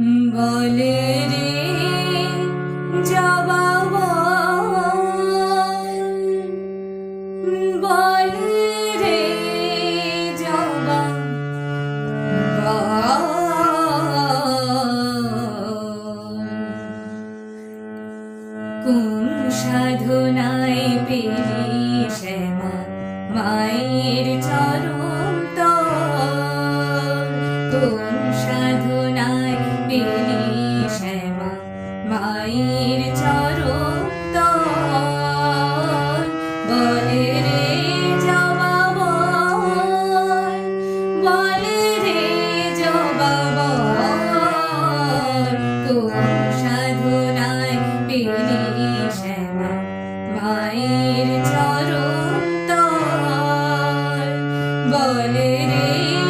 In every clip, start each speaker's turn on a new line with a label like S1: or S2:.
S1: বলে রে জবা বলে রে জবা কোন সাধনায় পেলি শ্যামা মায়ের চরণ তল কোন সাধনায় পেলি শ্যামা মায়ের চরণ বলে রে জবা বলে রে জবা কোন সাধনায় পেলি শ্যামা মায়ের চরণ বলে রে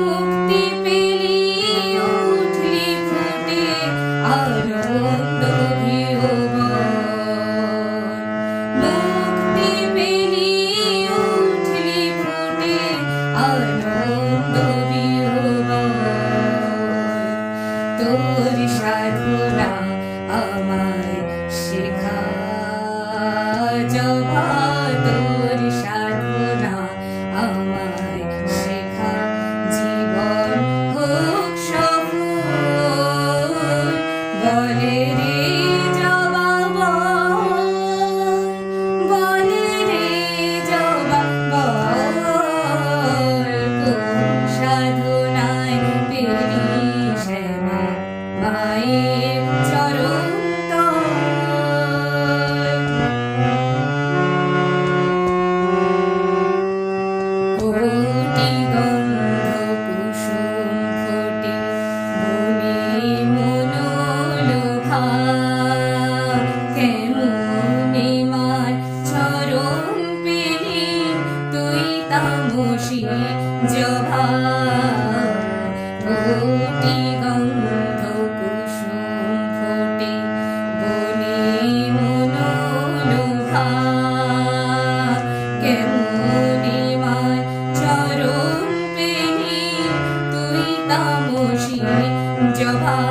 S1: তোর সাধনা আমায় শেখা জবা তোর সাধনা আমায় তামসী জভা কোটি গন্ধ কুসুম ফোটে বনে মনোলোভা কেমনে মার চরণ পেলি তুই তামসী জভা